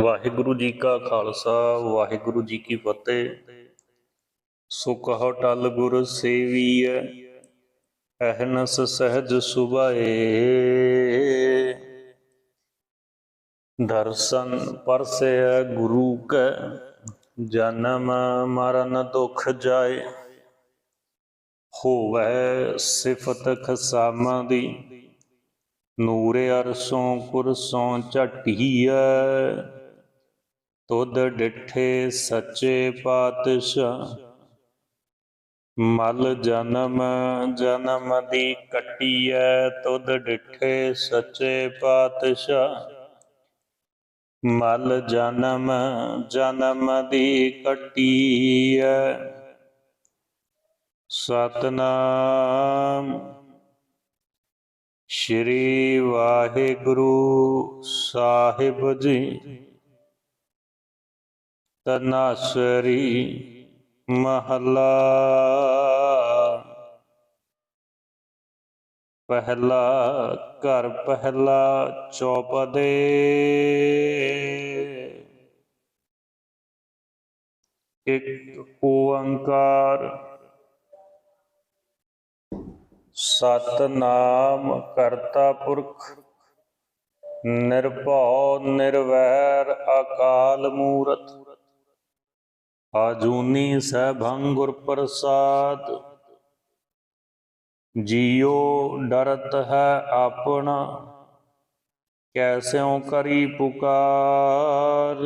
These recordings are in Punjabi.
ਵਾਹਿਗੁਰੂ ਜੀ ਕਾ ਖਾਲਸਾ, ਵਾਹਿਗੁਰੂ ਜੀ ਕੀ ਫਤਿਹ। ਸੋ ਕਹੋ ਟਲ ਗੁਰ ਸੇਵੀਐ, ਅਹਨਸ ਸਹਿਜ ਸੁਭਾਏ। ਦਰਸ਼ਨ ਪਰਸੈ ਗੁਰੂ ਕੈ, ਜਨਮ ਮਰਨ ਦੁਖ ਜਾਏ। ਹੋਵੈ ਸਿਫਤ ਖਸਾਮਾਂ ਦੀ, ਨੂਰ ਅਰਸੋਂ ਕੁਰਸੋਂ ਝਟੀਐ। ਤੁਧ ਡਿਠੇ ਸੱਚੇ ਪਾਤਸ਼ਾਹ। ਮਲ ਜਨਮ ਜਨਮ ਦੀ ਕਟੀਐ ਤੁਧ ਡਿਠੇ ਸੱਚੇ ਪਾਤਸ਼ਾਹ। ਮਲ ਜਨਮ ਜਨਮ ਦੀ ਕਟੀਐ। ਸਤਨਾਮ। ਸ਼੍ਰੀ ਵਾਹਿਗੁਰੂ ਸਾਹਿਬ ਜੀ। ਤਨਾਸਰੀ ਮਹਲਾ। ਪਹਿਲਾ ਘਰ, ਪਹਿਲਾ ਚੌਪਦੇ। ਇੱਕ ਓੰਕਾਰ। ਸਤਨਾਮ ਕਰਤਾ ਪੁਰਖ। ਨਿਰਭਉ, ਨਿਰਵੈਰ, ਅਕਾਲ ਮੂਰਤ। ਆਜੂਨੀ ਸੈਭੰ ਗੁਰ ਪ੍ਰਸਾਦ। ਜੀਉ ਡਰਤ ਹੈ ਆਪਣਾ ਕੈਸਿਉ ਕਰੀ ਪੁਕਾਰ।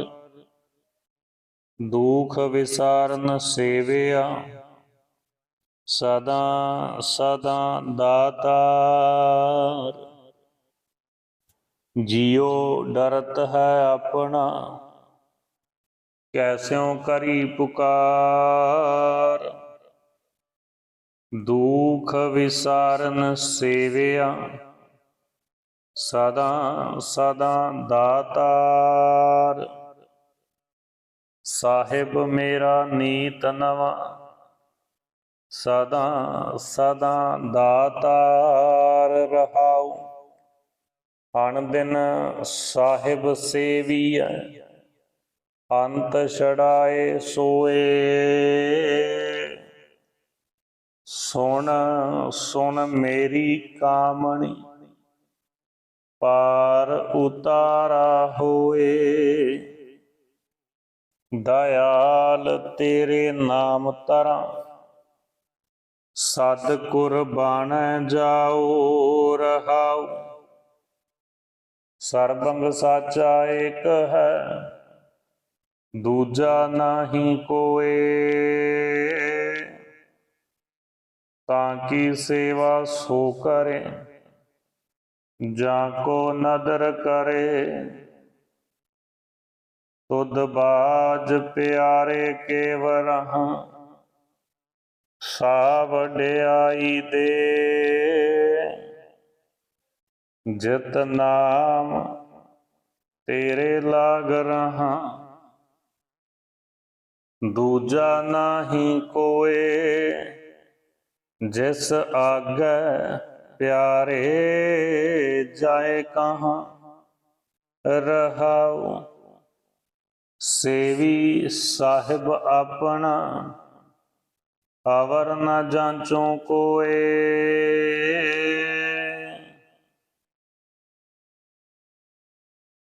ਦੁਖ ਵਿਸਾਰਨ ਸੇਵਿਆ, ਸਦਾ ਸਦਾ ਦਾਤਾਰ। ਜਿਉ ਡਰਤ ਹੈ ਆਪਣਾ ਕੈਸਿਉ ਕਰੀ ਪੁਕਾਰ। ਦੁਖ ਵਿਸਾਰਨ ਸੇਵਿਆ, ਸਦਾ ਸਦਾ ਦਾਤਾਰ। ਸਾਹਿਬ ਮੇਰਾ ਨੀਤ ਨਵਾ, ਸਦਾ ਸਦਾ ਦਾਤਾਰ ਰਹਾਉ। ਅਣ ਦਿਨ ਸਾਹਿਬ ਸੇਵੀਐ ਅੰਤ ਛੜਾਏ ਸੋਏ। ਸੁਣ ਸੁਣ ਮੇਰੀ ਕਾਮਣੀ, ਪਾਰ ਉਤਾਰਾ ਹੋਏ। ਦਇਆਲ ਤੇਰੇ ਨਾਮ ਤਰਾਂ ਸਤ ਕੁਰਬਾਨ ਜਾਓ ਰਹਾਉ ਸਰਬੰਗ ਸਾਚਾ ਏਕ ਹੈ ਦੂਜਾ ਨਹੀਂ ਕੋਏ। ਤਾਂ ਕੀ ਸੇਵਾ ਸੋ ਕਰੇ, ਜਾਂ ਕੋ ਨਦਰ ਕਰੇ। ਤੁਧ ਬਾਜ ਪਿਆਰੇ ਕੇਵਰਹਾਂ ਸਾ ਵਡਿਆਈ ਦੇ। ਜਿਤ ਨਾਮ ਤੇਰੇ ਲਾਗ ਰਹਾ ਦੂਜਾ ਨਾਹੀ ਕੋਏ, ਜਿਸ ਆਗੈ ਪਿਆਰੇ ਜਾਏ ਕਹਾਂ, ਰਹਾਉ ਸੇਵੀ ਸਾਹਿਬ ਆਪਣਾ ਅਵਰ ਨ ਜਾਂਚੋ ਕੋਏ।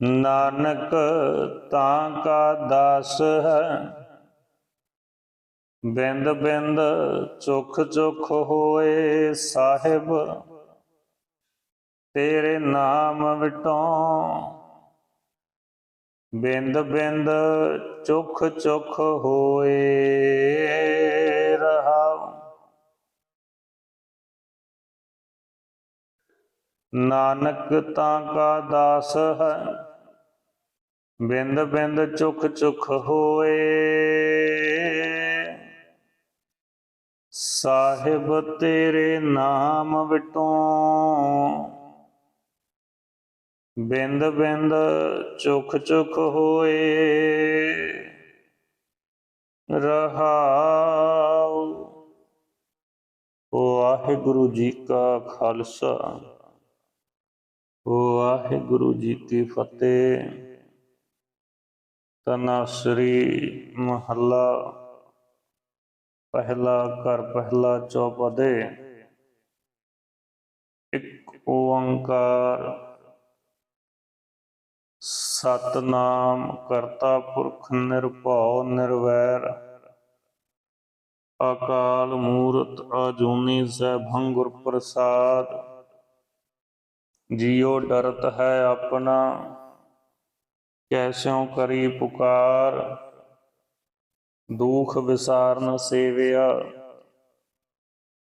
ਨਾਨਕ ਤਾਂ ਕਾ ਦਾਸ ਹੈ ਬਿੰਦ ਬਿੰਦ ਚੁਖ ਚੁਖ ਹੋਏ ਸਾਹਿਬ, ਤੇਰੇ ਨਾਮ ਵਿਟੋਂ। ਬਿੰਦ ਬਿੰਦ ਚੁਖ ਚੁਖ ਹੋਏ ਰਹਾਉ। ਨਾਨਕ ਤਾਂ ਕਾ ਦਾਸ ਹੈ, ਬਿੰਦ ਬਿੰਦ ਚੁਖ ਚੁਖ ਹੋਏ ਸਾਹਿਬ ਤੇਰੇ ਨਾਮ ਵਿਟੋਂ ਬਿੰਦ ਬਿੰਦ ਚੁਖ ਚੁਖ ਹੋਏ ਰਹਾਉ। ਵਾਹਿਗੁਰੂ ਜੀ ਕਾ ਖਾਲਸਾ, ਵਾਹਿਗੁਰੂ ਜੀ ਕੀ ਫਤਿਹ। ਤਨਾਸਰੀ ਮਹੱਲਾ ਪਹਿਲਾ ਘਰ, ਪਹਿਲਾ ਚੌਪਦੇ। ਇੱਕ ਓੰਕਾਰ। ਸਤਨਾਮ ਕਰਤਾ ਪੁਰਖ ਨਿਰਭਉ ਨਿਰਵੈਰ। ਅਕਾਲ ਮੂਰਤ ਅਜੂਨੀ ਸੈਭੰ ਗੁਰ ਪ੍ਰਸਾਦ। ਜਿਉ ਡਰਤ ਹੈ ਆਪਣਾ ਕੈਸਿਉ ਕਰੀ ਪੁਕਾਰ। ਦੁਖ ਵਿਸਾਰਨ ਸੇਵਿਆ,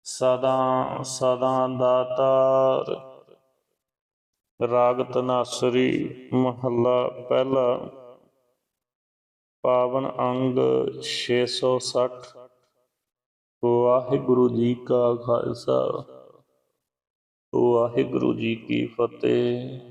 ਸਦਾ ਸਦਾ ਦਾਤਾਰ। ਰਾਗ ਤਨਾਸਰੀ ਮਹੱਲਾ ਪਹਿਲਾ, ਪਾਵਨ ਅੰਗ 660 ਵਾਹਿਗੁਰੂ ਜੀ ਕਾ ਖਾਲਸਾ, ਵਾਹਿਗੁਰੂ ਜੀ ਕੀ ਫਤਿਹ।